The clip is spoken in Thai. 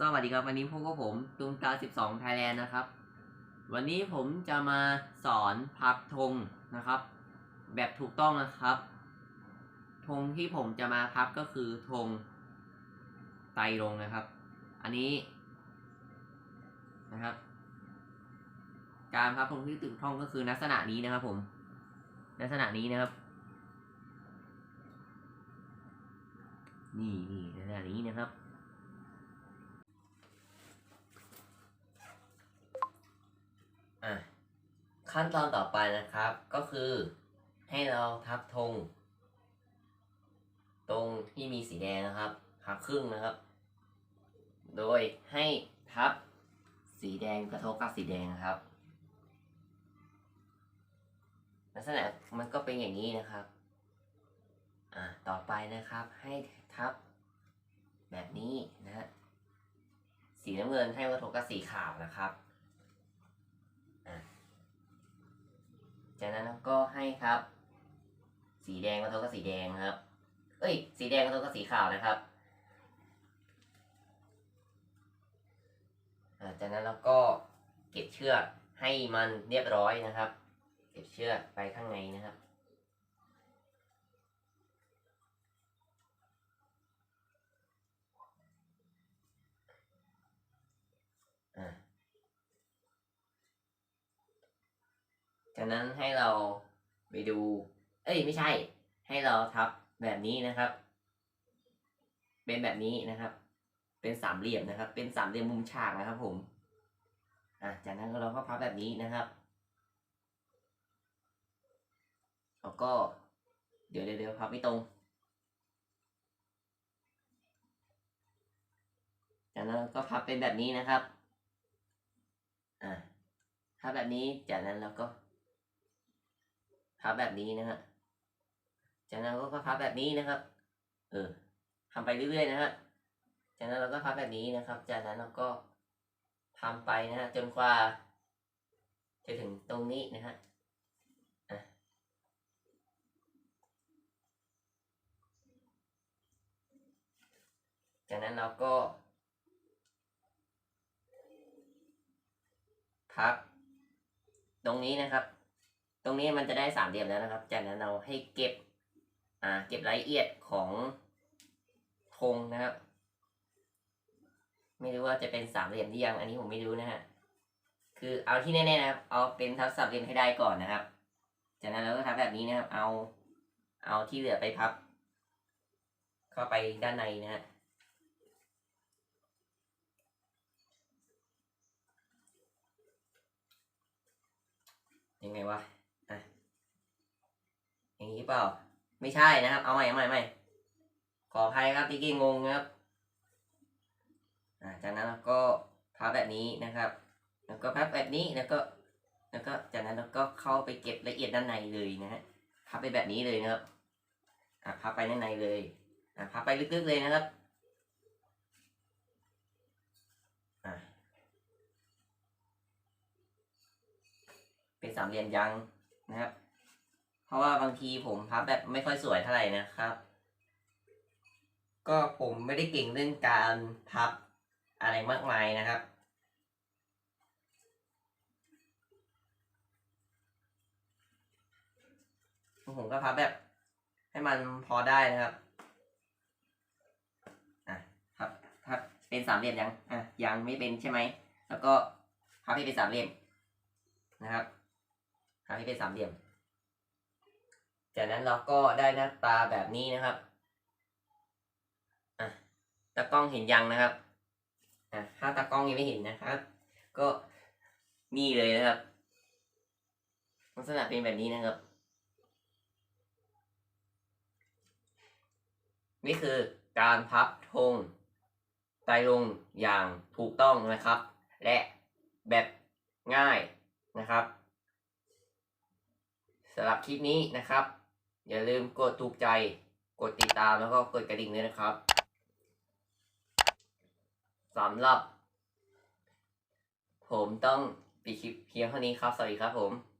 สวัสดีครับวันนี้พบกับผมตุงตา 12 Thailand นะครับ วันนี้ผมจะมาสอนพับธงนะครับ แบบถูกต้องนะครับธงที่ผมจะมาพับก็คือธงไตรงนะครับ อันนี้นะครับ การพับธงที่ถูกต้องก็คือลักษณะนี้นะครับ ผมลักษณะนี้นะครับ นี่นี่ลักษณะนี้นะครับ อะ ขั้นตอนต่อไปนะครับ ก็คือให้เราทับธงตรงที่มีสีแดงนะครับพับครึ่งนะครับ โดยให้ทับสีแดงกระทบกับสีแดงนะครับ ลักษณะมันก็เป็นอย่างนี้นะครับอ่าต่อไปนะครับให้ทับแบบนี้นะสีน้ำเงินให้กระทบกับสีขาวนะครับ จากนั้นก็ให้ครับ สีแดงกระทบกับสีแดงครับ เอ้ย สีแดงกระทบกับสีขาวนะครับจากนั้นเราก็เก็บเชือกให้มันเรียบร้อยนะครับ เก็บเชือกไปข้างในนะครับ อ่า จากนั้นให้เราไปดู เอ้ยไม่ใช่ ให้เราทับแบบนี้นะครับ เป็นแบบนี้นะครับ เป็นสามเหลี่ยมนะครับ เป็นสามเหลี่ยมมุมฉากนะครับ ผม อะจากนั้นเราก็พับแบบนี้นะครับแล้วก็ เดี๋ยวเดี๋ยวเดี๋ยวพับไม่ตรงจากนั้นก็พับเป็นแบบนี้นะครับ อะพับแบบนี้ จากนั้นเราก็ พับแบบนี้นะฮะจากนั้นเราก็พับแบบนี้นะครับ เออทำไปเรื่อยๆนะฮะจากนั้นเราก็พับแบบนี้นะครับ จากนั้นเราก็ทำไปนะฮะจนกว่าจะถึงตรงนี้นะฮะจากนั้นเราก็ พับ ตรงนี้นะครับ ตรงนี้มันจะได้สามเหลี่ยมแล้วนะครับ จากนั้นเราให้เก็บ อ่า เก็บรายละเอียดของธงนะครับ ไม่รู้ว่าจะเป็นสามเหลี่ยมหรือยัง อันนี้ผมไม่รู้นะฮะ คือเอาที่แน่ๆนะครับ เอาเป็นทับสามเหลี่ยมให้ได้ก่อนนะครับ จากนั้นเราก็ทำแบบนี้นะครับ เอา เอาที่เหลือไปพับ เข้าไปด้านในนะฮะยังไงวะ อะอย่เปล่า ไม่ใช่นะครับ เอาใหม่เอาใหม่ใหม่ขออภัยครับที่กี้งงนะครับจากนั้นเราก็พับแบบนี้นะครับ แล้วก็พับแบบนี้แล้วก็ แล้วก็จากนั้นเราก็เข้าไปเก็บละเอียดด้านในเลยนะฮะพับไปแบบนี้เลยนะครับอ่าพับไปด้านในเลยอ่าพับไปลึกๆเลยนะครับเป็นสามเหลี่ยมยังนะครับ ราะว่าบางทีผมพับแบบไม่ค่อยสวยเท่าไหร่นะครับ ก็ผมไม่ได้เก่งเรื่องการพับอะไรมากมายนะครับ ผมก็พับแบบให้มันพอได้นะครับ อะพับพับเป็นสามเหลี่ยมยัง อะยังไม่เป็นใช่ไหม แล้วก็พับให้เป็นสามเหลี่ยมนะครับพับให้เป็นสามเหลี่ยม จากนั้นเราก็ได้หน้าตาแบบนี้นะครับอะตากล้องเห็นยังนะครับอะถ้าตากล้องยังไม่เห็นนะครับ ก็นี่เลยนะครับ ลักษณะเป็นแบบนี้นะครับ นี่คือการพับธงไตรรงอย่างถูกต้องนะครับ และแบบง่ายนะครับสำหรับคลิปนี้นะครับ อย่าลืมกดถูกใจ กดติดตามแล้วก็กดกระดิ่งด้วยนะครับสำหรับ ผมต้องปิดคลิปเพียงเท่านี้ครับ สวัสดีครับผม